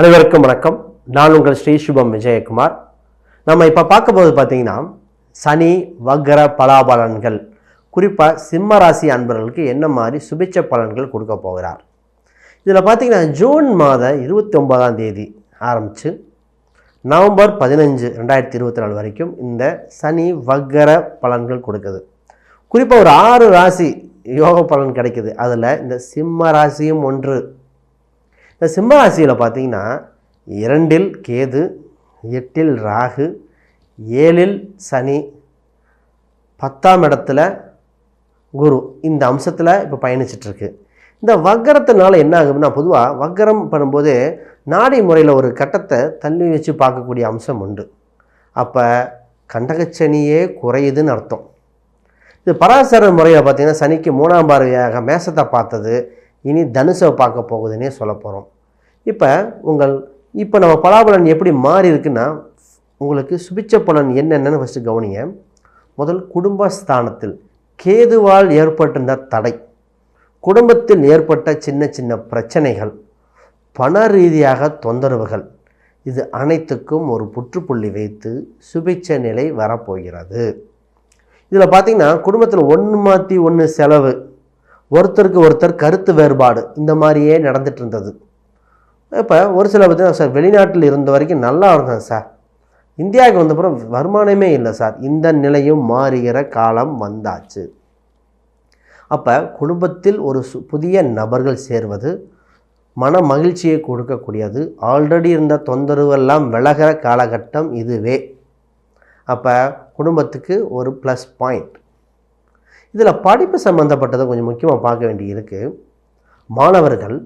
அனைவருக்கும் வணக்கம். நான் உங்கள் ஸ்ரீ சுபம் விஜயகுமார். நம்ம இப்போ பார்க்க போது பார்த்தீங்கன்னா சனி வக்ர பலாபலன்கள் குறிப்பாக சிம்ம ராசி அன்பர்களுக்கு என்ன மாதிரி சுபிச்ச பலன்கள் கொடுக்க போகிறார்? இதில் பார்த்தீங்கன்னா ஜூன் மாத இருபத்தி ஒன்பதாம் தேதி ஆரம்பித்து நவம்பர் பதினஞ்சு ரெண்டாயிரத்தி இருபத்தி நாலு வரைக்கும் இந்த சனி வக்ர பலன்கள் கொடுக்குது. குறிப்பாக ஒரு ஆறு ராசி யோக பலன் கிடைக்குது. அதில் இந்த சிம்ம ராசியும் ஒன்று இந்த சிம்மராசியில் பார்த்தீங்கன்னா இரண்டில் கேது எட்டில் ராகு ஏழில் சனி பத்தாம் இடத்துல குரு. இந்த அம்சத்தில் இப்போ பயணிச்சிட்ருக்கு. இந்த வக்கரத்தினால என்ன ஆகும்னா பொதுவாக வக்கரம் பண்ணும்போது நாடி முறையில் ஒரு கட்டத்தை தள்ளி வச்சு பார்க்கக்கூடிய அம்சம் உண்டு. அப்போ கண்டகச்சனியே குறையுதுன்னு அர்த்தம். இது பராசர முறையில் பார்த்தீங்கன்னா சனிக்கு மூணாம் பார்வையாக மேசத்தை பார்த்தது இனி தனுசை பார்க்க போகுதுன்னே சொல்ல போகிறோம் இப்போ உங்கள் இப்போ நம்ம பலாபலன் எப்படி மாறி இருக்குன்னா உங்களுக்கு சுபிச்ச பலன் என்னென்னு ஃபஸ்ட்டு கவனிங்க. முதல் குடும்ப ஸ்தானத்தில் கேதுவால் ஏற்பட்டிருந்த தடை குடும்பத்தில் ஏற்பட்ட சின்ன சின்ன பிரச்சனைகள் பண ரீதியாக தொந்தரவுகள் இது அனைத்துக்கும் ஒரு புற்றுப்புள்ளி வைத்து சுபிச்ச நிலை வரப்போகிறது. இதில் பார்த்திங்கன்னா குடும்பத்தில் ஒன்று மாற்றி ஒன்று செலவு ஒருத்தருக்கு ஒருத்தர் கருத்து வேறுபாடு இந்த மாதிரியே நடந்துட்டு இருந்தது இப்போ ஒரு சில பார்த்தீங்கன்னா சார் வெளிநாட்டில் இருந்த வரைக்கும் நல்லா இருந்தேன் சார். இந்தியாவுக்கு வந்தப்புறம் வருமானமே இல்லை சார். இந்த நிலையும் மாறுகிற காலம் வந்தாச்சு. அப்போ குடும்பத்தில் ஒரு சு புதிய நபர்கள் சேர்வது மன மகிழ்ச்சியை கொடுக்கக்கூடியது ஆல்ரெடி இருந்த தொந்தரவெல்லாம் விலகிற காலகட்டம் இதுவே. அப்போ குடும்பத்துக்கு ஒரு ப்ளஸ் பாயிண்ட். இதில் படிப்பு சம்மந்தப்பட்டதை கொஞ்சம் முக்கியமாக பார்க்க வேண்டி இருக்குது மாணவர்கள்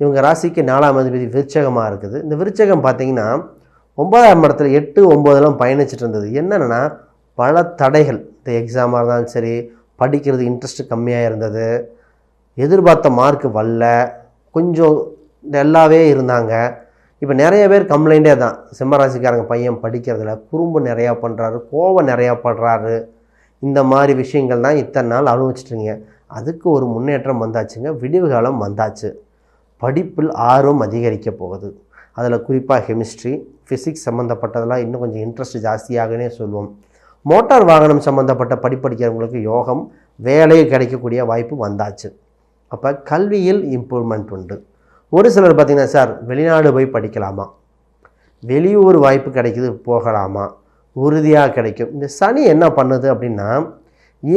இவங்க ராசிக்கு நாலாம் அதிபதி விருச்சகமாக இருக்குது. இந்த விருச்சகம் பார்த்திங்கன்னா ஒன்பதாம் இடத்துல எட்டு ஒம்போதெல்லாம் பயணிச்சுட்டு இருந்தது. என்னென்னா பல தடைகள். இந்த எக்ஸாமாக இருந்தாலும் சரி படிக்கிறது இன்ட்ரெஸ்ட் கம்மியாக இருந்தது. எதிர்பார்த்த மார்க் வரல. கொஞ்சம் நல்லாவே இருந்தாங்க. இப்போ நிறைய பேர் கம்ப்ளைண்டே தான். சிம்மராசிக்காரங்க பையன் படிக்கிறதுல குறும்பு நிறையா பண்ணுறாரு கோவம் நிறையா படுறாரு. இந்த மாதிரி விஷயங்கள் தான் இத்தனை நாள் அனுபவிச்சிட்ருங்க அதுக்கு ஒரு முன்னேற்றம் வந்தாச்சுங்க. விடிவு காலம் வந்தாச்சு. படிப்பில் ஆர்வம் அதிகரிக்க போகுது. அதில் குறிப்பாக கெமிஸ்ட்ரி ஃபிசிக்ஸ் சம்மந்தப்பட்டதெல்லாம் இன்னும் கொஞ்சம் இன்ட்ரெஸ்ட் ஜாஸ்தியாகனே சொல்லுவோம். மோட்டார் வாகனம் சம்மந்தப்பட்ட படிப்படிக்கிறவங்களுக்கு யோகம் வேலை கிடைக்கக்கூடிய வாய்ப்பு வந்தாச்சு. அப்போ கல்வியில் இம்ப்ரூவ்மெண்ட் உண்டு. ஒரு சிலர் பார்த்திங்கன்னா சார் வெளிநாடு போய் படிக்கலாமா? வெளியூர் வாய்ப்பு கிடைக்குது போகலாமா? உறுதியாக கிடைக்கும். இந்த சனி என்ன பண்ணுது அப்படின்னா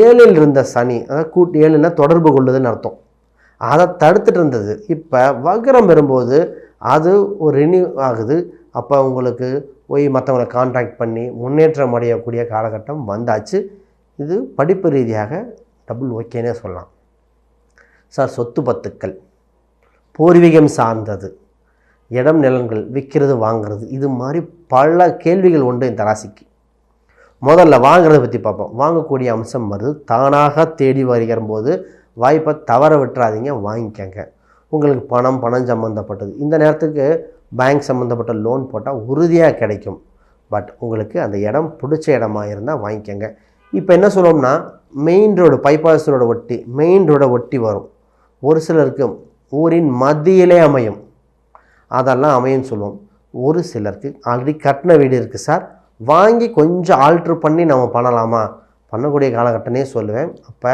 ஏழில் இருந்த சனி அதாவது கூட்டு ஏழுன்னா தொடர்பு கொள்ளுதுன்னு அர்த்தம். அதை தடுத்துட்டு இருந்தது. இப்போ வக்ரம் வரும்போது அது ஒரு ரினியூ ஆகுது. அப்போ உங்களுக்கு போய் மற்றவங்களை கான்டாக்ட் பண்ணி முன்னேற்றம் அடையக்கூடிய காலகட்டம் வந்தாச்சு. இது படிப்பு ரீதியாக டபுள் ஓகேனே சொல்லலாம். சார் சொத்து பத்துக்கள் பூர்வீகம் சார்ந்தது இடம் நிலங்கள் விற்கிறது வாங்குறது இது மாதிரி பல கேள்விகள் உண்டு இந்த ராசிக்கு. முதல்ல வாங்குறத பற்றி பார்ப்போம். வாங்கக்கூடிய அம்சம் வருது. தானாக தேடி வருகிற போது வாய்ப்பை தவற விட்டுறாதீங்க வாங்கிக்கங்க. உங்களுக்கு பணம் பணம் சம்மந்தப்பட்டது இந்த நேரத்துக்கு பேங்க் சம்மந்தப்பட்ட லோன் போட்டால் உறுதியாக கிடைக்கும். பட் உங்களுக்கு அந்த இடம் பிடிச்ச இடமா இருந்தால் வாங்கிக்கங்க. இப்போ என்ன சொல்லுவோம்னா மெயின் ரோடு பைபாஸ் ரோட ஒட்டி மெயின் ரோட ஒட்டி வரும். ஒரு சிலருக்கு ஊரின் மத்தியிலே அமையும். அதெல்லாம் அமையும்னு சொல்லுவோம். ஒரு சிலருக்கு ஆல்ரெடி கட்டின வீடு இருக்குது சார். வாங்கி கொஞ்சம் ஆல்ட்ரு பண்ணி நம்ம பண்ணலாமா? பண்ணக்கூடிய காலகட்டமே சொல்லுவேன். அப்போ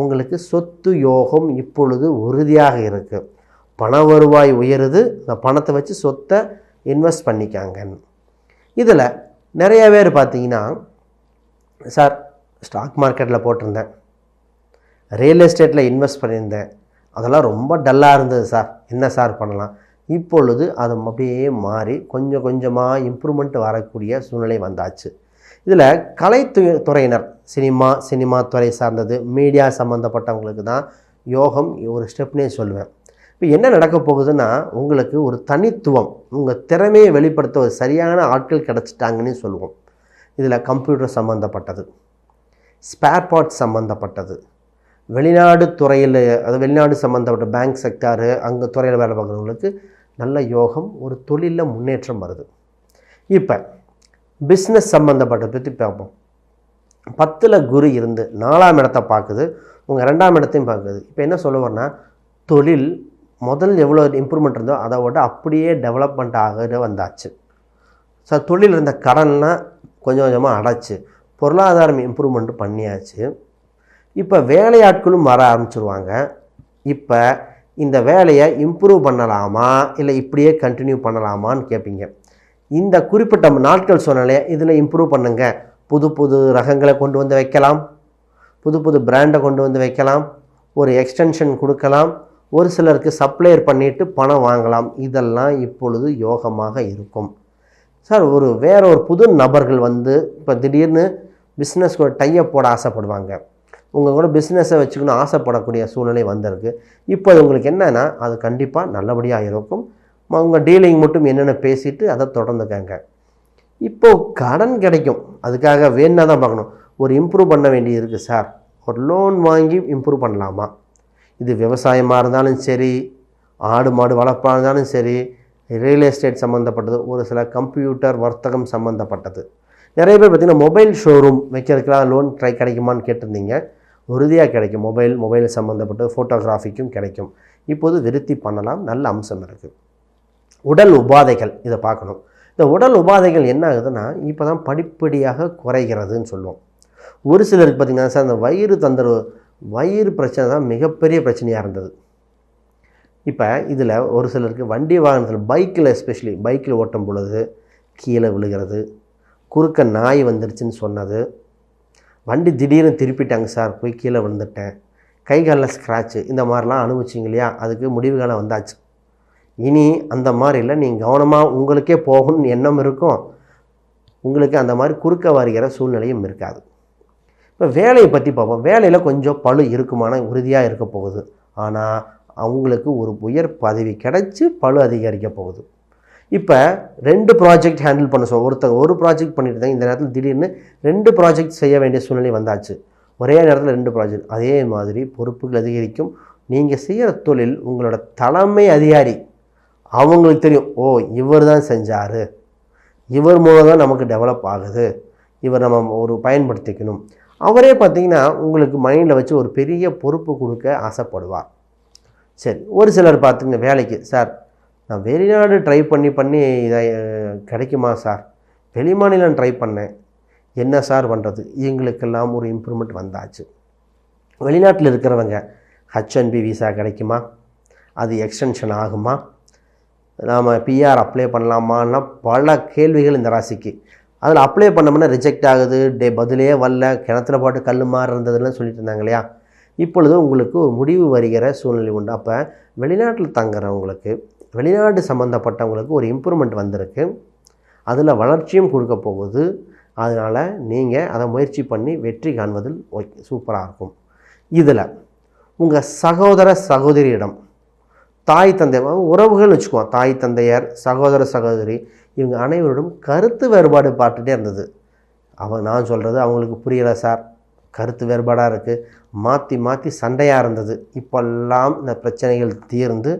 உங்களுக்கு சொத்து யோகம் இப்பொழுது உறுதியாக இருக்குது பண வருவாய் உயருது. இந்த பணத்தை வச்சு சொத்தை இன்வெஸ்ட் பண்ணிக்காங்க. இதில் நிறைய பேர் பார்த்தீங்கன்னா சார் ஸ்டாக் மார்க்கெட்டில் போட்டிருந்தேன். ரியல் எஸ்டேட்டில் இன்வெஸ்ட் பண்ணியிருந்தேன். அதெல்லாம் ரொம்ப டல்லாக இருந்தது சார். என்ன சார் பண்ணலாம்? இப்பொழுது அது அப்படியே மாறி கொஞ்சம் கொஞ்சமாக இம்ப்ரூவ்மெண்ட் வரக்கூடிய சூழ்நிலை வந்தாச்சு. இதில் கலைத்து துறையினர் சினிமா சினிமா துறை சார்ந்தது மீடியா சம்மந்தப்பட்டவங்களுக்கு தான் யோகம் ஒரு ஸ்டெப்னே சொல்லுவேன். இப்போ என்ன நடக்க போகுதுன்னா உங்களுக்கு ஒரு தனித்துவம் உங்கள் திறமையை வெளிப்படுத்த ஒரு சரியான ஆட்கள் கிடச்சிட்டாங்கன்னு சொல்லுவோம். இதில் கம்ப்யூட்டர் சம்மந்தப்பட்டது ஸ்பேர் பார்ட்ஸ் சம்மந்தப்பட்டது வெளிநாடு துறையில் அது வெளிநாடு சம்மந்தப்பட்ட பேங்க் செக்டாரு அங்கே துறையில் வேலை பார்க்குறவங்களுக்கு நல்ல யோகம் ஒரு தொழிலில் முன்னேற்றம் வருது. இப்போ பிஸ்னஸ் சம்மந்தப்பட்ட பற்றி பார்ப்போம். பத்தில் குரு இருந்து நாலாம் இடத்தை பார்க்குது உங்கள் ரெண்டாம் இடத்தையும் பார்க்குது. இப்போ என்ன சொல்லுவோன்னா தொழில் முதல் எவ்வளோ இம்ப்ரூவ்மெண்ட் இருந்தோ அதை விட அப்படியே டெவலப்மெண்ட் ஆக வந்தாச்சு. ஸோ தொழில் இருந்த கடன்லாம் கொஞ்சம் கொஞ்சமாக அடைச்சு பொருளாதாரம் இம்ப்ரூவ்மெண்ட் பண்ணியாச்சு. இப்போ வேலையாட்களும் வர ஆரம்பிச்சிருவாங்க. இப்போ இந்த வேலையை இம்ப்ரூவ் பண்ணலாமா? இல்லை இப்படியே கண்டினியூ பண்ணலாமான்னு கேட்பீங்க. இந்த குறிப்பிட்ட நாட்கள் சொன்னாலே இதில் இம்ப்ரூவ் பண்ணுங்க. புது புது ரகங்களை கொண்டு வந்து வைக்கலாம். புது புது பிராண்டை கொண்டு வந்து வைக்கலாம். ஒரு எக்ஸ்டென்ஷன் கொடுக்கலாம். ஒரு சிலருக்கு சப்ளையர் பண்ணிட்டு பணம் வாங்கலாம். இதெல்லாம் இப்பொழுது யோகமாக இருக்கும். சார் ஒரு வேற ஒரு புது நபர்கள் வந்து இப்போ திடீர்னு பிஸ்னஸ் கூட போட ஆசைப்படுவாங்க. உங்கள் கூட பிஸ்னஸை வச்சுக்கணும் ஆசைப்படக்கூடிய சூழ்நிலை வந்திருக்கு. இப்போ அது உங்களுக்கு என்னென்னா அது கண்டிப்பாக நல்லபடியாக இருக்கும். உங்கள் டீலிங் மட்டும் என்னென்ன பேசிட்டு அதை தொடர்ந்துக்கங்க இப்போது கடன் கிடைக்கும். அதுக்காக வேணா தான் பார்க்கணும். ஒரு இம்ப்ரூவ் பண்ண வேண்டியது இருக்குது சார் ஒரு லோன் வாங்கி இம்ப்ரூவ் பண்ணலாமா? இது விவசாயமாக இருந்தாலும் சரி ஆடு மாடு வளர்ப்பாக இருந்தாலும் சரி ரியல் எஸ்டேட் சம்மந்தப்பட்டது ஒரு சில கம்ப்யூட்டர் வர்த்தகம் சம்மந்தப்பட்டது நிறைய பேர் பார்த்தீங்கன்னா மொபைல் ஷோரூம் வைக்கிறதுக்கெலாம் லோன் ட்ரை கிடைக்குமான்னு கேட்டிருந்தீங்க. உறுதியாக கிடைக்கும். மொபைல் மொபைல் சம்மந்தப்பட்ட ஃபோட்டோகிராஃபிக்கும் கிடைக்கும். இப்போது விருத்தி பண்ணலாம். நல்ல அம்சம் இருக்குது உடல் உபாதைகள் இதை பார்க்கணும். இந்த உடல் உபாதைகள் என்ன ஆகுதுன்னா இப்போ தான் படிப்படியாக குறைகிறதுன்னு சொல்லுவோம். ஒரு சிலருக்கு பார்த்திங்கன்னா சார் அந்த வயிறு தொந்தரவு வயிறு பிரச்சனை தான் மிகப்பெரிய பிரச்சனையாக இருந்தது. இப்போ இதில் ஒரு சிலருக்கு வண்டி வாகனத்தில் பைக்கில் எஸ்பெஷலி பைக்கில் ஓட்டும் பொழுது கீழே விழுகிறது குறுக்க நாய் வந்துருச்சுன்னு சொன்னது வண்டி திடீர்னு திருப்பிட்டாங்க சார் போய் கீழே விழுந்துட்டேன். கை காலில் ஸ்க்ராட்சு இந்த மாதிரிலாம் அனுபவிச்சிங்க இல்லையா? அதுக்கு முடிவு காலம் வந்தாச்சு. இனி அந்த மாதிரி இல்லை நீங்கள் கவனமாக உங்களுக்கே போகணும்னு எண்ணம் இருக்கும். உங்களுக்கு அந்த மாதிரி குறுக்க வருகிற சூழ்நிலையும் இருக்காது. இப்போ வேலையை பற்றி பார்ப்போம். வேலையில் கொஞ்சம் பளு இருக்குமான உறுதியாக இருக்க போகுது. ஆனால் அவங்களுக்கு ஒரு உயர் பதவி கிடைச்சி பளு அதிகரிக்க போகுது. இப்போ ரெண்டு ப்ராஜெக்ட் ஹேண்டில் பண்ண சொல் ஒருத்தங்க ஒரு ப்ராஜெக்ட் பண்ணிட்டு இருந்தாங்க இந்த நேரத்தில் திடீர்னு ரெண்டு ப்ராஜெக்ட் செய்ய வேண்டிய சூழ்நிலை வந்தாச்சு. ஒரே நேரத்தில் ரெண்டு ப்ராஜெக்ட் அதே மாதிரி பொறுப்புகள் அதிகரிக்கும். நீங்கள் செய்கிற தொழில் உங்களோட தலைமை அதிகாரி அவங்களுக்கு தெரியும் ஓ இவர் தான் செஞ்சார். இவர் மூலம் தான் நமக்கு டெவலப் ஆகுது. இவர் நம்ம ஒரு பயன்படுத்திக்கணும். அவரே பார்த்தீங்கன்னா உங்களுக்கு மைண்டில் வச்சு ஒரு பெரிய பொறுப்பு கொடுக்க ஆசைப்படுவார். சரி ஒரு சிலர் பார்த்துங்க வேலைக்கு. சார் நான் வெளிநாடு ட்ரை பண்ணி பண்ணி இதை கிடைக்குமா சார்? வெளிமாநிலம் ட்ரை பண்ணேன். என்ன சார் பண்ணுறது எங்களுக்கெல்லாம் ஒரு இம்ப்ரூவ்மெண்ட் வந்தாச்சு. வெளிநாட்டில் இருக்கிறவங்க ஹச்என்பி விசா கிடைக்குமா? அது எக்ஸ்டென்ஷன் ஆகுமா? நாம் பிஆர் அப்ளை பண்ணலாமான்னா பல கேள்விகள் இந்த ராசிக்கு. அதில் அப்ளை பண்ணோம்னா ரிஜெக்ட் ஆகுது. டே பதிலே வரல. கிணத்துல போட்டு கல் மாறு இருந்ததுலாம் சொல்லிட்டு இருந்தாங்க இல்லையா? இப்பொழுது உங்களுக்கு முடிவு வருகிற சூழ்நிலை உண்டு. அப்போ வெளிநாட்டில் தங்குறவங்களுக்கு வெளிநாடு சம்மந்தப்பட்டவங்களுக்கு ஒரு இம்ப்ரூவ்மெண்ட் வந்திருக்கு. அதில் வளர்ச்சியும் கொடுக்க போகுது. அதனால் நீங்கள் அதை முயற்சி பண்ணி வெற்றி காண்பதில் ஓகே சூப்பராக இருக்கும். இதில் உங்கள் சகோதர சகோதரியிடம் தாய் தந்தை உறவுகள்னு வச்சுக்குவோம் தாய் தந்தையார் சகோதர சகோதரி இவங்க அனைவரிடம் கருத்து வேறுபாடு பார்த்துட்டே இருந்தது. அவன் நான் சொல்கிறது அவங்களுக்கு புரியலை சார். கருத்து வேறுபாடாக இருக்குது மாற்றி மாற்றி சண்டையாக இருந்தது. இப்போல்லாம் இந்த பிரச்சனைகள் தீர்ந்து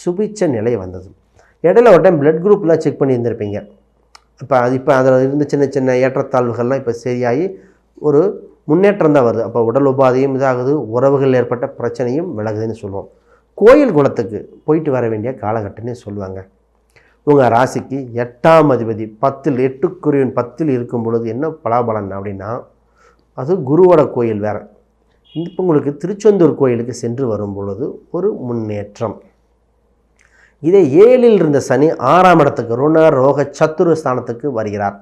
சுபிச்ச நிலை வந்தது. இடையில ஒரு டைம் பிளட் குரூப்லாம் செக் பண்ணியிருந்திருப்பீங்க. இப்போ அது இப்போ அதில் இருந்த சின்ன சின்ன ஏற்றத்தாழ்வுகள்லாம் இப்போ சரியாகி ஒரு முன்னேற்றம் தான் வருது. அப்போ உடல் உபாதையும் இதாகுது உறவுகள் ஏற்பட்ட பிரச்சனையும் விலகுதுன்னு சொல்லுவோம். கோயில் குளத்துக்கு போயிட்டு வர வேண்டிய காலகட்டம்னே சொல்லுவாங்க. உங்கள் ராசிக்கு எட்டாம் அதிபதி பத்தில் எட்டுக்குரியவன் பத்தில் இருக்கும் பொழுது என்ன பலாபலன் அப்படின்னா அது குருவோட கோயில் வேறு. இப்போ உங்களுக்கு திருச்செந்தூர் கோயிலுக்கு சென்று வரும் பொழுது ஒரு முன்னேற்றம். இதே ஏழில் இருந்த சனி ஆறாம் இடத்துக்கு ருண ரோக சத்துரு ஸ்தானத்துக்கு வருகிறார்.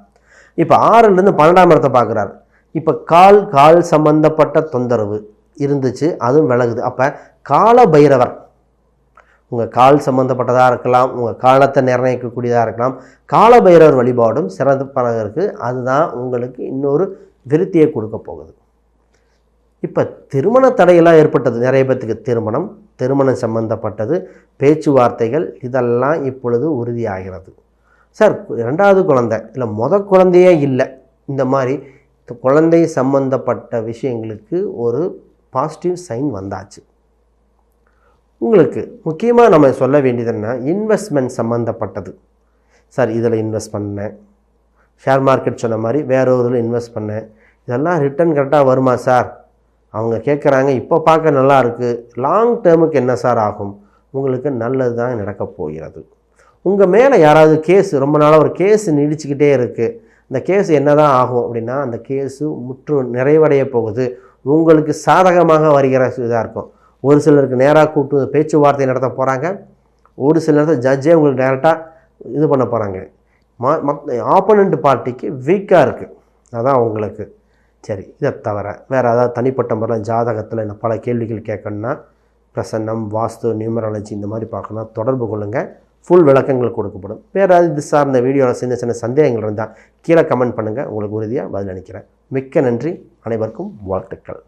இப்போ ஆறிலிருந்து பன்னெண்டாம் இடத்தை பார்க்குறார். இப்போ கால் கால் சம்பந்தப்பட்ட தொந்தரவு இருந்துச்சு அதுவும் விலகுது. அப்போ கால பைரவர் உங்கள் கால் சம்மந்தப்பட்டதாக இருக்கலாம் உங்கள் காலத்தை நிர்ணயிக்கக்கூடியதாக இருக்கலாம் கால பைரவர் வழிபாடும் சிறப்பாக இருக்குது அதுதான் உங்களுக்கு இன்னொரு விருத்தியை கொடுக்க போகுது. இப்போ திருமண தடையெல்லாம் ஏற்பட்டது. நிறைய பேர்த்துக்கு திருமணம் திருமணம் சம்பந்தப்பட்டது பேச்சுவார்த்தைகள் இதெல்லாம் இப்பொழுது உறுதியாகிறது. சார் ரெண்டாவது குழந்தை இல்லை முத குழந்தையே இல்லை. இந்த மாதிரி குழந்தை சம்பந்தப்பட்ட விஷயங்களுக்கு ஒரு பாசிட்டிவ் சைன் வந்தாச்சு. உங்களுக்கு முக்கியமாக நம்ம சொல்ல வேண்டியது என்ன? இன்வெஸ்ட்மெண்ட் சம்மந்தப்பட்டது சார் இதில் இன்வெஸ்ட் பண்ணேன். ஷேர் மார்க்கெட் சொன்ன மாதிரி வேறு ஒரு இதில் இன்வெஸ்ட் பண்ணேன். இதெல்லாம் ரிட்டர்ன் கரெக்டாக வருமா சார்? அவங்க கேட்குறாங்க இப்போ பார்க்க நல்லா இருக்குது லாங் டேர்முக்கு என்ன சார் ஆகும்? உங்களுக்கு நல்லது தான் நடக்கப் போகிறது. உங்கள் மேலே யாராவது கேஸ் ரொம்ப நாளாக ஒரு கேஸ் நீடிச்சுக்கிட்டே இருக்குது இந்த கேஸ் என்ன தான் ஆகும் அப்படின்னா அந்த கேஸு முற்று நிறைவடைய போகுது. உங்களுக்கு சாதகமாக வருகிற இதாக இருக்கும். ஒரு சிலருக்கு நேராக கூட்டு பேச்சுவார்த்தை நடத்த போகிறாங்க ஒரு சில நேரத்தில் ஜட்ஜே உங்களுக்கு டேரெக்டாக இது பண்ண போகிறாங்க மா மத் ஆப்போனண்ட் பார்ட்டிக்கு வீக்காக இருக்குது அதான் உங்களுக்கு. சரி இதை தவிர வேறு ஏதாவது தனிப்பட்ட முறையில் ஜாதகத்தில் என்ன பல கேள்விகள் கேட்கணுன்னா பிரசன்னம் வாஸ்து நியூமராலஜி இந்த மாதிரி பார்க்கணும் தொடர்பு கொள்ளுங்கள் ஃபுல் விளக்கங்கள் கொடுக்கப்படும். வேறு ஏதாவது இது சார்ந்த வீடியோவில் சின்ன சின்ன சந்தேகங்கள் இருந்தால் கீழே கமெண்ட் பண்ணுங்கள் உங்களுக்கு உறுதியாக பதில் நினைக்கிறேன் மிக்க நன்றி. அனைவருக்கும் வாழ்த்துக்கள்.